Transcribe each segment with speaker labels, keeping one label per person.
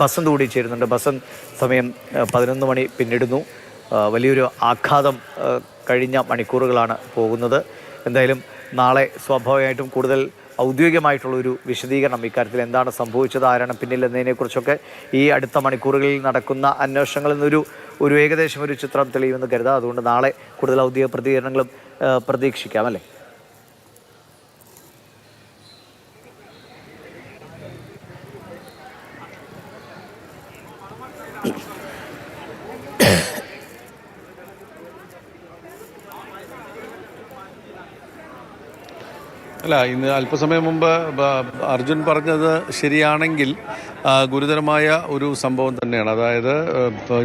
Speaker 1: ബസന്ത് കൂടി ചേരുന്നുണ്ട്. ബസന്ത് സമയം പതിനൊന്ന് മണി പിന്നിടുന്നു. വലിയൊരു ആഘാതം കഴിഞ്ഞ മണിക്കൂറുകളാണ് പോകുന്നത്. എന്തായാലും നാളെ സ്വാഭാവികമായിട്ടും കൂടുതൽ ഔദ്യോഗികമായിട്ടുള്ളൊരു വിശദീകരണം ഇക്കാര്യത്തിൽ എന്താണ് സംഭവിച്ചത് ആരാണ് പിന്നിൽ എന്നതിനെക്കുറിച്ചൊക്കെ ഈ അടുത്ത മണിക്കൂറുകളിൽ നടക്കുന്ന അന്വേഷണങ്ങളിൽ നിന്നൊരു ഒരു ഏകദേശം ഒരു ചിത്രം തെളിയുമെന്ന് കരുതാം. അതുകൊണ്ട് നാളെ കൂടുതൽ ഔദ്യോഗിക പ്രതികരണങ്ങളും പ്രതീക്ഷിക്കാം അല്ലേ?
Speaker 2: അല്ല ഇന്ന് അല്പസമയം മുമ്പ് അർജുൻ പറഞ്ഞത് ശരിയാണെങ്കിൽ ഗുരുതരമായ ഒരു സംഭവം തന്നെയാണ്. അതായത്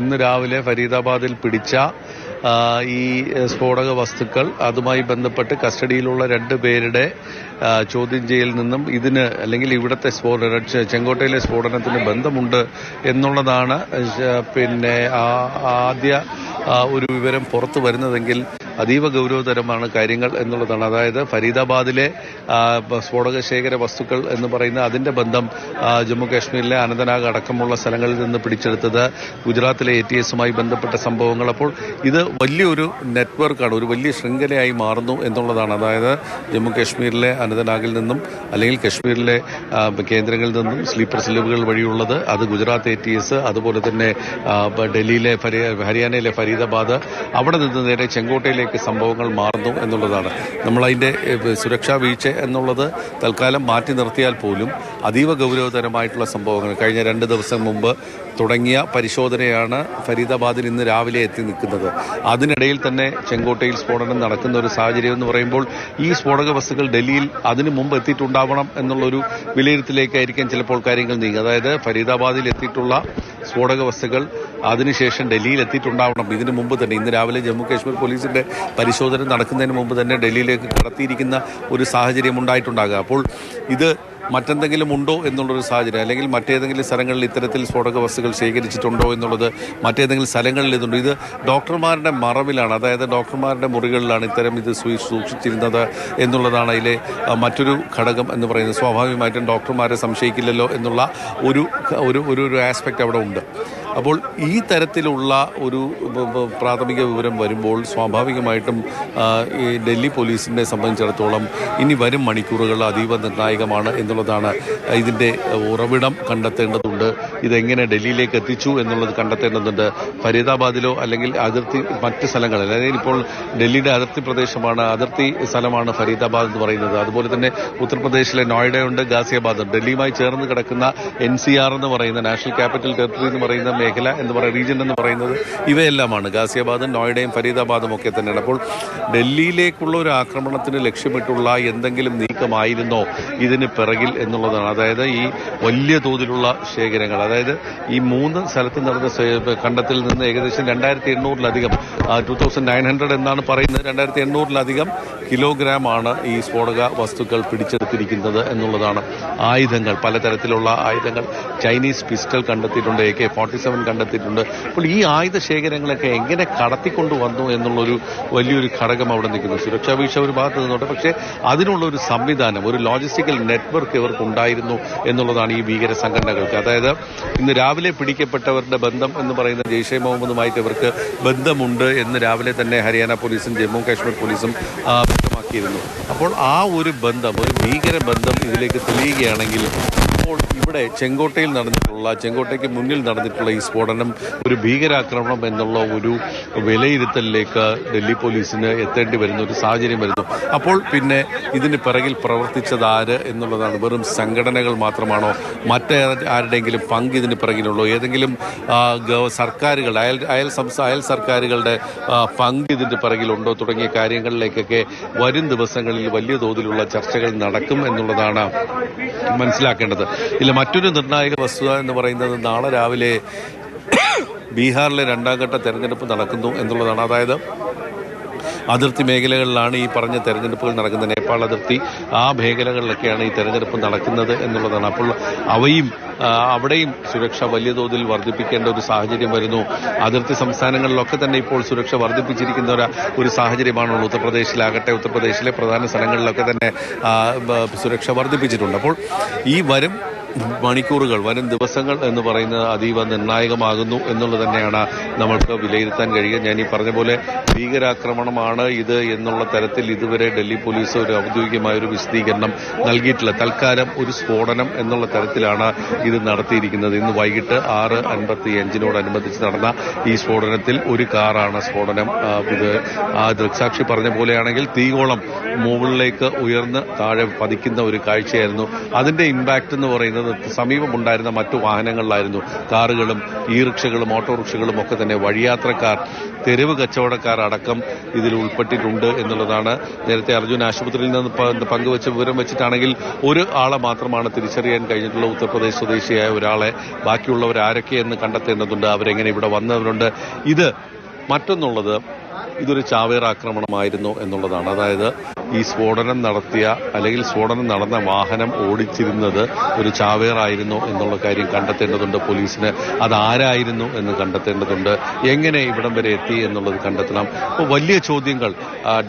Speaker 2: ഇന്ന് രാവിലെ ഫരീദാബാദിൽ പിടിച്ച ഈ സ്ഫോടക വസ്തുക്കൾ അതുമായി ബന്ധപ്പെട്ട് കസ്റ്റഡിയിലുള്ള രണ്ട് പേരുടെ ചോദ്യം ചെയ്യൽ നിന്നും ഇതിന് അല്ലെങ്കിൽ ഇവിടുത്തെ സ്ഫോടന ചെങ്കോട്ടയിലെ സ്ഫോടനത്തിന് ബന്ധമുണ്ട് എന്നുള്ളതാണ് പിന്നെ ആദ്യ ഒരു വിവരം പുറത്തു വരുന്നതെങ്കിൽ അതീവ ഗൗരവതരമാണ് കാര്യങ്ങൾ എന്നുള്ളതാണ്. അതായത് ഫരീദാബാദിലെ സ്ഫോടക ശേഖര വസ്തുക്കൾ എന്ന് പറയുന്ന അതിന്റെ ബന്ധം ജമ്മു കാശ്മീരിലെ അനന്തനാഗ് അടക്കമുള്ള സ്ഥലങ്ങളിൽ നിന്ന് പിടിച്ചെടുത്തത് ഗുജറാത്തിലെ എ ടി എസുമായി ബന്ധപ്പെട്ട സംഭവങ്ങൾ. അപ്പോൾ ഇത് വലിയൊരു നെറ്റ്വർക്കാണ് ഒരു വലിയ ശൃംഖലയായി മാറുന്നു എന്നുള്ളതാണ്. അതായത് ജമ്മു കാശ്മീരിലെ അനന്തനാഗിൽ നിന്നും അല്ലെങ്കിൽ കശ്മീരിലെ കേന്ദ്രങ്ങളിൽ നിന്നും സ്ലീപ്പർ സെല്ലുകൾ വഴിയുള്ളത് അത് ഗുജറാത്ത് എ ടി എസ് അതുപോലെ തന്നെ ഡൽഹിയിലെ ഹരിയാനയിലെ ഫരീദാബാദ് അവിടെ നിന്ന് നേരെ ചെങ്കോട്ടയിലേക്ക് സംഭവങ്ങൾ മാറുന്നു എന്നുള്ളതാണ്. നമ്മളതിന്റെ സുരക്ഷാ വീഴ്ച എന്നുള്ളത് തൽക്കാലം മാറ്റി നിർത്തിയാൽ പോലും അതീവ ഗൗരവതരമായിട്ടുള്ള സംഭവങ്ങൾ. കഴിഞ്ഞ രണ്ട് ദിവസം മുമ്പ് തുടങ്ങിയ പരിശോധനയാണ് ഫരീദാബാദിൽ ഇന്ന് രാവിലെ എത്തി നിൽക്കുന്നത്. അതിനിടയിൽ തന്നെ ചെങ്കോട്ടയിൽ സ്ഫോടനം നടക്കുന്ന ഒരു സാഹചര്യം എന്ന് പറയുമ്പോൾ ഈ സ്ഫോടക വസ്തുക്കൾ ഡൽഹിയിൽ അതിനു മുമ്പ് എത്തിയിട്ടുണ്ടാവണം എന്നുള്ളൊരു വിലയിരുത്തലേക്കായിരിക്കും ചിലപ്പോൾ കാര്യങ്ങൾ നീങ്ങുക. അതായത് ഫരീദാബാദിൽ എത്തിയിട്ടുള്ള സ്ഫോടക വസ്തുക്കൾ അതിനുശേഷം ഡൽഹിയിൽ എത്തിയിട്ടുണ്ടാവണം. ഇതിനു മുമ്പ് തന്നെ ഇന്ന് രാവിലെ ജമ്മു കാശ്മീർ പോലീസിന്റെ പരിശോധന നടക്കുന്നതിന് മുമ്പ് തന്നെ ഡൽഹിയിലേക്ക് കടത്തിയിരിക്കുന്ന ഒരു സാഹചര്യം ഉണ്ടായിട്ടുണ്ടാകുക. അപ്പോൾ ഇത് മറ്റെന്തെങ്കിലും ഉണ്ടോ എന്നുള്ളൊരു സാഹചര്യം അല്ലെങ്കിൽ മറ്റേതെങ്കിലും സ്ഥലങ്ങളിൽ ഇത്തരത്തിൽ സ്ഫോടക വസ്തുക്കൾ ശേഖരിച്ചിട്ടുണ്ടോ എന്നുള്ളത് മറ്റേതെങ്കിലും സ്ഥലങ്ങളിൽ ഇതുണ്ട്. ഇത് ഡോക്ടർമാരുടെ മറവിലാണ്. അതായത് ഡോക്ടർമാരുടെ മുറികളിലാണ് ഇത്തരം ഇത് സൂക്ഷിച്ചിരുന്നത് എന്നുള്ളതാണ് അതിലെ മറ്റൊരു ഘടകം എന്ന് പറയുന്നത്. സ്വാഭാവികമായിട്ടും ഡോക്ടർമാരെ സംശയിക്കില്ലല്ലോ എന്നുള്ള ഒരു ഒരു ഒരു ആസ്പെക്റ്റ് അവിടെ ഉണ്ട്. അപ്പോൾ ഈ തരത്തിലുള്ള ഒരു പ്രാഥമിക വിവരം വരുമ്പോൾ സ്വാഭാവികമായിട്ടും ഈ ഡൽഹി പോലീസിനെ സംബന്ധിച്ചിടത്തോളം ഇനി വരും മണിക്കൂറുകൾ അതീവ നിർണായകമാണ് എന്നുള്ളതാണ് ഇതിന്റെ ഉറവിടം കണ്ടെത്തേണ്ടതുണ്ട്. ഇതെങ്ങനെ ഡൽഹിയിലേക്ക് എത്തിച്ചു എന്നുള്ളത് കണ്ടെത്തേണ്ടതുണ്ട്. ഫരീദാബാദിലോ അല്ലെങ്കിൽ അതിർത്തി മറ്റ് സ്ഥലങ്ങളിൽ. അതായത് ഇപ്പോൾ ഡൽഹിയുടെ അതിർത്തി പ്രദേശമാണ് അതിർത്തി സ്ഥലമാണ് ഫരീദാബാദ് എന്ന് പറയുന്നത്. അതുപോലെ തന്നെ ഉത്തർപ്രദേശിലെ നോയിഡയുണ്ട് ഗാസിയാബാദ്. ഡൽഹിയുമായി ചേർന്ന് കിടക്കുന്ന എൻ സി ആർ എന്ന് പറയുന്ന നാഷണൽ ക്യാപിറ്റൽ ടെറിട്ടറി എന്ന് പറയുന്ന മേഖല എന്ന് പറയുന്ന റീജിയൻ എന്ന് പറയുന്നത് ഇവയെല്ലാമാണ്. ഗാസിയാബാദും നോയിഡയും ഫരീദാബാദും ഒക്കെ തന്നെയാണ്. അപ്പോൾ ഡൽഹിയിലേക്കുള്ള ഒരു ആക്രമണത്തിന് ലക്ഷ്യമിട്ടുള്ള എന്തെങ്കിലും നീക്കമായിരുന്നോ ഇതിന് പിറകിൽ എന്നുള്ളതാണ്. അതായത് ഈ വലിയ തോതിലുള്ള ശേഖരങ്ങൾ അതായത് ഈ മൂന്ന് സ്ഥലത്ത് നടന്ന കണ്ടത്തിൽ നിന്ന് ഏകദേശം രണ്ടായിരത്തി എണ്ണൂറിലധികം ടു തൗസൻഡ് നയൻ ഹൺഡ്രഡ് എന്നാണ് പറയുന്നത്. രണ്ടായിരത്തി എണ്ണൂറിലധികം കിലോഗ്രാം ആണ് ഈ സ്ഫോടക വസ്തുക്കൾ പിടിച്ചെടുത്തിരിക്കുന്നത് എന്നുള്ളതാണ് ആയുധങ്ങൾ. പലതരത്തിലുള്ള ആയുധങ്ങൾ ചൈനീസ് പിസ്റ്റൾ കണ്ടെത്തിയിട്ടുണ്ട് എ കെ ഫോർട്ടി സെവൻ കണ്ടെത്തിയിട്ടുണ്ട്. അപ്പോൾ ഈ ആയുധ ശേഖരങ്ങളൊക്കെ എങ്ങനെ കടത്തിക്കൊണ്ടു വന്നു എന്നുള്ളൊരു വലിയൊരു ഘടകം അവിടെ നിൽക്കുന്നു. സുരക്ഷാ വീഴ്ച ഒരു ഭാഗത്ത് നിന്നോട്ടെ പക്ഷേ അതിനുള്ള ഒരു സംവിധാനം ഒരു ലോജിസ്റ്റിക്കൽ നെറ്റ്വർക്ക് ഇവർക്ക് ഉണ്ടായിരുന്നു എന്നുള്ളതാണ് ഈ ഭീകര സംഘടനകൾക്ക്. അതായത് ഇന്ന് രാവിലെ പിടിക്കപ്പെട്ടവരുടെ ബന്ധം എന്ന് പറയുന്ന ജെയ്ഷെ മുഹമ്മദുമായിട്ട് ഇവർക്ക് ബന്ധമുണ്ട് എന്ന് രാവിലെ തന്നെ ഹരിയാന പോലീസും ജമ്മു കാശ്മീർ പോലീസും ആ, വ്യക്തമാക്കിയിരുന്നു അപ്പോൾ ആ ഒരു ബന്ധം ഒരു ഭീകര ബന്ധം ഇതിലേക്ക് തെളിയുകയാണെങ്കിൽ ഇപ്പോൾ ഇവിടെ ചെങ്കോട്ടയിൽ നടന്നിട്ടുള്ള ചെങ്കോട്ടയ്ക്ക് മുന്നിൽ നടന്നിട്ടുള്ള ഈ സ്ഫോടനം ഒരു ഭീകരാക്രമണം എന്നുള്ള ഒരു വിലയിരുത്തലിലേക്ക് ഡൽഹി പോലീസിന് എത്തേണ്ടി വരുന്ന ഒരു സാഹചര്യം വരുന്നു. അപ്പോൾ പിന്നെ ഇതിന് പിറകിൽ പ്രവർത്തിച്ചത് ആര് എന്നുള്ളതാണ്. വെറും സംഘടനകൾ മാത്രമാണോ? മറ്റേ ആരുടെയെങ്കിലും പങ്ക് ഇതിന് പിറകിലുള്ളോ? ഏതെങ്കിലും സർക്കാരുകൾ അയൽ അയൽ സംസ്ഥാന അയൽ സർക്കാരുകളുടെ പങ്ക് ഇതിന്റെ പിറകിലുണ്ടോ? തുടങ്ങിയ കാര്യങ്ങളിലേക്കൊക്കെ വരും ദിവസങ്ങളിൽ വലിയ തോതിലുള്ള ചർച്ചകൾ നടക്കും എന്നുള്ളതാണ് മനസ്സിലാക്കേണ്ടത്. ഇല്ല മറ്റൊരു നിർണായക വസ്തുത എന്ന് പറയുന്നത് നാളെ രാവിലെ ബീഹാറിലെ രണ്ടാം ഘട്ട തെരഞ്ഞെടുപ്പ് നടക്കുന്നു എന്നുള്ളതാണ്. അതായത് അതിർത്തി മേഖലകളിലാണ് ഈ പറഞ്ഞ തെരഞ്ഞെടുപ്പുകൾ നടക്കുന്നത്. നേപ്പാൾ അതിർത്തി ആ മേഖലകളിലൊക്കെയാണ് ഈ തെരഞ്ഞെടുപ്പ് നടക്കുന്നത് എന്നുള്ളതാണ്. അപ്പോൾ അവയും അവിടെയും സുരക്ഷ വലിയ തോതിൽ വർദ്ധിപ്പിക്കേണ്ട ഒരു സാഹചര്യം വരുന്നു. അതിർത്തി സംസ്ഥാനങ്ങളിലൊക്കെ തന്നെ ഇപ്പോൾ സുരക്ഷ വർദ്ധിപ്പിച്ചിരിക്കുന്ന ഒരു സാഹചര്യമാണുള്ളത് ഉത്തർപ്രദേശിലാകട്ടെ ഉത്തർപ്രദേശിലെ പ്രധാന സ്ഥലങ്ങളിലൊക്കെ തന്നെ സുരക്ഷ വർദ്ധിപ്പിച്ചിട്ടുണ്ട്. അപ്പോൾ ഈ വരും മണിക്കൂറുകൾ വരും ദിവസങ്ങൾ എന്ന് പറയുന്നത് അതീവ നിർണായകമാകുന്നു എന്നുള്ളത് തന്നെയാണ് നമ്മൾക്ക് വിലയിരുത്താൻ കഴിയുക. ഞാൻ ഈ പറഞ്ഞ പോലെ ഭീകരാക്രമണമാണ് ഇത് എന്നുള്ള തരത്തിൽ ഇതുവരെ ഡൽഹി പോലീസ് ഒരു ഔദ്യോഗികമായ ഒരു വിശദീകരണം നൽകിയിട്ടില്ല. തൽക്കാലം ഒരു സ്ഫോടനം എന്നുള്ള തരത്തിലാണ് ഇത് നടത്തിയിരിക്കുന്നത്. ഇന്ന് വൈകിട്ട് ആറ് അൻപത്തി അഞ്ചിനോടനുബന്ധിച്ച് നടന്ന ഈ സ്ഫോടനത്തിൽ ഒരു കാറാണ് സ്ഫോടനം. ഇത് ആ ദൃക്സാക്ഷി പറഞ്ഞ പോലെയാണെങ്കിൽ തീകോളം മുകളിലേക്ക് ഉയർന്ന് താഴെ പതിക്കുന്ന ഒരു കാഴ്ചയായിരുന്നു. അതിന്റെ ഇമ്പാക്ട് എന്ന് പറയുന്നത് സമീപമുണ്ടായിരുന്ന മറ്റു വാഹനങ്ങളിലായിരുന്നു കാറുകളും ഈ റിക്ഷകളും ഓട്ടോറിക്ഷകളും ഒക്കെ തന്നെ വഴിയാത്രക്കാർ തെരുവ് കച്ചവടക്കാർ അടക്കം ഇതിൽ ഉൾപ്പെട്ടിട്ടുണ്ട് എന്നുള്ളതാണ് നേരത്തെ അർജുൻ ആശുപത്രിയിൽ നിന്ന് പങ്കുവച്ച വിവരം വെച്ചിട്ടാണെങ്കിൽ ഒരു ആളെ മാത്രമാണ് തിരിച്ചറിയാൻ കഴിഞ്ഞിട്ടുള്ള ഉത്തർപ്രദേശ് സ്വദേശിയായ ഒരാളെ ബാക്കിയുള്ളവർ ആരൊക്കെയെന്ന് കണ്ടെത്തേണ്ടതുണ്ട് അവരെങ്ങനെ ഇവിടെ വന്നവരുണ്ട് ഇത് മറ്റൊന്നുള്ളത് ഇതൊരു ചാവേർ ആക്രമണമായിരുന്നു എന്നുള്ളതാണ്. അതായത് ഈ സ്ഫോടനം നടത്തിയ അല്ലെങ്കിൽ സ്ഫോടനം നടന്ന വാഹനം ഓടിച്ചിരുന്നത് ഒരു ചാവേറായിരുന്നു എന്നുള്ള കാര്യം കണ്ടെത്തേണ്ടതുണ്ട് പോലീസിന്. അതാരായിരുന്നു എന്ന് കണ്ടെത്തേണ്ടതുണ്ട്. എങ്ങനെ ഇവിടം വരെ എത്തി എന്നുള്ളത് കണ്ടെത്തണം. അപ്പോൾ വലിയ ചോദ്യങ്ങൾ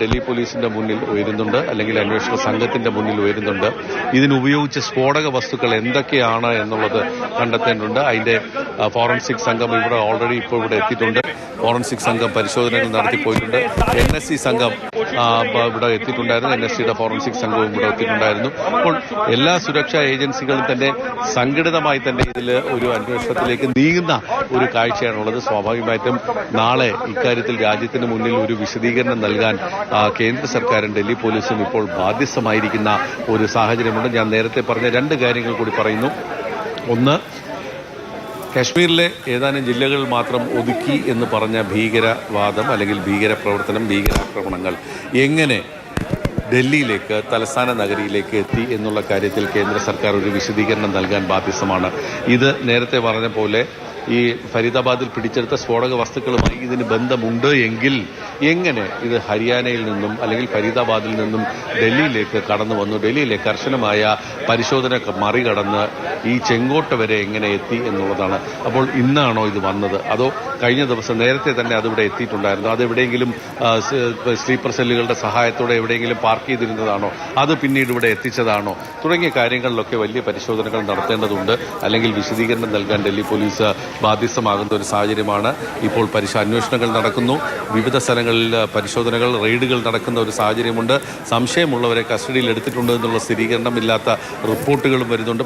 Speaker 2: ഡൽഹി പോലീസിന്റെ മുന്നിൽ ഉയരുന്നുണ്ട് അല്ലെങ്കിൽ അന്വേഷണ സംഘത്തിന്റെ മുന്നിൽ ഉയരുന്നുണ്ട്. ഇതിനുപയോഗിച്ച സ്ഫോടക വസ്തുക്കൾ എന്തൊക്കെയാണ് എന്നുള്ളത് കണ്ടെത്തേണ്ടതുണ്ട്. അതിന്റെ ഫോറൻസിക് സംഘം ഇവിടെ ഓൾറെഡി ഇപ്പോൾ ഇവിടെ എത്തിയിട്ടുണ്ട്. ഫോറൻസിക് സംഘം പരിശോധനകൾ നടത്തിപ്പോയിട്ടുണ്ട് എൻ എസ് സി സംഘം ഇവിടെ എത്തിയിട്ടുണ്ടായിരുന്നു. എൻ എസ് സിയുടെ ഫോറൻസിക് സംഘവും ഇവിടെ എത്തിയിട്ടുണ്ടായിരുന്നു. അപ്പോൾ എല്ലാ സുരക്ഷാ ഏജൻസികളും തന്നെ സംഘടിതമായി തന്നെ ഇതിൽ ഒരു അന്വേഷണത്തിലേക്ക് നീങ്ങുന്ന ഒരു കാഴ്ചയാണുള്ളത്. സ്വാഭാവികമായിട്ടും നാളെ ഇക്കാര്യത്തിൽ രാജ്യത്തിന് മുന്നിൽ ഒരു വിശദീകരണം നൽകാൻ കേന്ദ്ര സർക്കാരും ഡൽഹി പോലീസും ഇപ്പോൾ ബാധ്യസ്ഥമായിരിക്കുന്ന ഒരു സാഹചര്യമുണ്ട്. ഞാൻ നേരത്തെ പറഞ്ഞ രണ്ട് കാര്യങ്ങൾ കൂടി പറയുന്നു. ഒന്ന് കാശ്മീരിലെ ഏതാനും ജില്ലകൾ മാത്രം ഒതുക്കി എന്ന് പറഞ്ഞ ഭീകരവാദം അല്ലെങ്കിൽ ഭീകരപ്രവർത്തനം ഭീകരാക്രമണങ്ങൾ എങ്ങനെ ഡൽഹിയിലേക്ക് തലസ്ഥാന നഗരിയിലേക്ക് എത്തി എന്നുള്ള കാര്യത്തിൽ കേന്ദ്ര സർക്കാർ ഒരു വിശദീകരണം നൽകാൻ ബാധ്യസ്ഥമാണ് ഇത് നേരത്തെ പറഞ്ഞ പോലെ ഈ ഫരീദാബാദിൽ പിടിച്ചെടുത്ത സ്ഫോടക വസ്തുക്കളുമായി ഇതിന് ബന്ധമുണ്ട് എങ്കിൽ എങ്ങനെ ഇത് ഹരിയാനയിൽ നിന്നും അല്ലെങ്കിൽ ഫരീദാബാദിൽ നിന്നും ഡൽഹിയിലേക്ക് കടന്നു വന്നു? ഡൽഹിയിലെ കർശനമായ പരിശോധന മറികടന്ന് ഈ ചെങ്കോട്ട വരെ എങ്ങനെ എത്തി എന്നുള്ളതാണ്. അപ്പോൾ ഇന്നാണോ ഇത് വന്നത്? അതോ കഴിഞ്ഞ ദിവസം നേരത്തെ തന്നെ അതിവിടെ എത്തിയിട്ടുണ്ടായിരുന്നു? അത് എവിടെയെങ്കിലും സ്ലീപ്പർ സെല്ലുകളുടെ സഹായത്തോടെ എവിടെയെങ്കിലും പാർക്ക് ചെയ്തിരുന്നതാണോ? അത് പിന്നീട് ഇവിടെ എത്തിച്ചതാണോ? തുടങ്ങിയ കാര്യങ്ങളിലൊക്കെ വലിയ പരിശോധനകൾ നടത്തേണ്ടതുണ്ട്. അല്ലെങ്കിൽ വിശദീകരണം നൽകാൻ ഡൽഹി പോലീസ് ബാധ്യസ്ഥമാകുന്ന ഒരു സാഹചര്യമാണ്. ഇപ്പോൾ പരിശ അന്വേഷണങ്ങൾ നടക്കുന്നു. വിവിധ സ്ഥലങ്ങളിൽ പരിശോധനകൾ റെയ്ഡുകൾ നടക്കുന്ന ഒരു സാഹചര്യമുണ്ട്. സംശയമുള്ളവരെ കസ്റ്റഡിയിൽ എടുത്തിട്ടുണ്ട് എന്നുള്ള സ്ഥിരീകരണമില്ലാത്ത റിപ്പോർട്ടുകളും വരുന്നുണ്ട്.